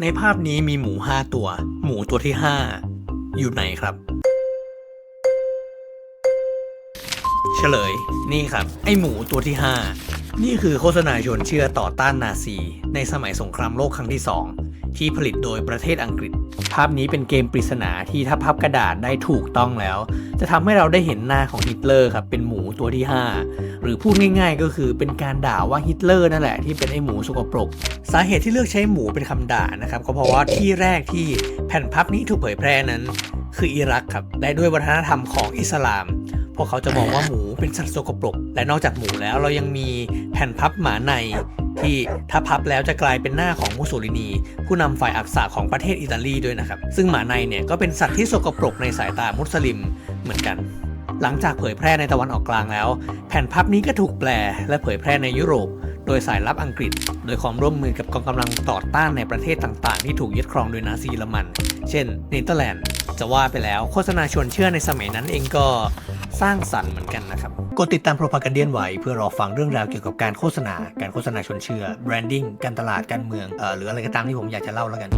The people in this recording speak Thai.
ในภาพนี้มีหมู 5 ตัว หมูตัวที่ 5 อยู่ไหนครับ เฉลย นี่ครับ ไอหมูตัวที่ 5 นี่คือโฆษณาชวนเชื่อต่อต้านนาซี ในสมัยสงครามโลกครั้งที่ 2 ที่ผลิตโดยประเทศอังกฤษ ภาพนี้เป็นเกมปริศนาที่ถ้าพับกระดาษได้ถูกต้องแล้ว จะทำให้เราได้เห็นหน้าของฮิตเลอร์ครับเป็นหมูตัวที่ 5 หรือพูดง่าย ๆ ก็คือเป็นการด่าว่าฮิตเลอร์นั่นแหละที่เป็นไอหมูสกปรก สาเหตุที่เลือกใช้หมูเป็นคำด่านะครับก็เพราะว่าที่แรกที่แผ่นพับนี้ถูกเผยแพร่นั้น คืออิรักครับและด้วยวัฒนธรรมของอิสลามพวกเขาจะมองว่าหมูเป็นสัตว์สกปรก และนอกจากหมูแล้วเรายังมีแผ่นพับหมาใน ที่ถ้าพับแล้วจะกลายเป็นหน้าของมุสโสลินี ผู้นำฝ่ายอักษาของประเทศอิตาลีด้วยนะครับ ซึ่งหมาในเนี่ยก็เป็นสัตว์ที่สกปรกในสายตามุสลิมเหมือนกัน หลังจากเผยแพร่ในตะวันออกกลางแล้ว แผ่นพับนี้ก็ถูกแปลและเผยแพร่ในยุโรป โดยสายลับอังกฤษ โดยความร่วมมือกับกองกำลังต่อต้านในประเทศต่างๆ ที่ถูกยึดครองโดยนาซีเยอรมัน เช่นเนเธอร์แลนด์จะว่าไปแล้วโฆษณาชวนเชื่อในสมัยนั้นเองก็ สร้างสรรค์เหมือนกันนะครับ กดติดตามโปรพากันเดียนไว้เพื่อรอฟังเรื่องราวเกี่ยวกับการโฆษณา การโฆษณาชวนเชื่อ branding การตลาด การเมือง เอ่อ หรืออะไรก็ตามที่ผมอยากจะเล่าแล้วกัน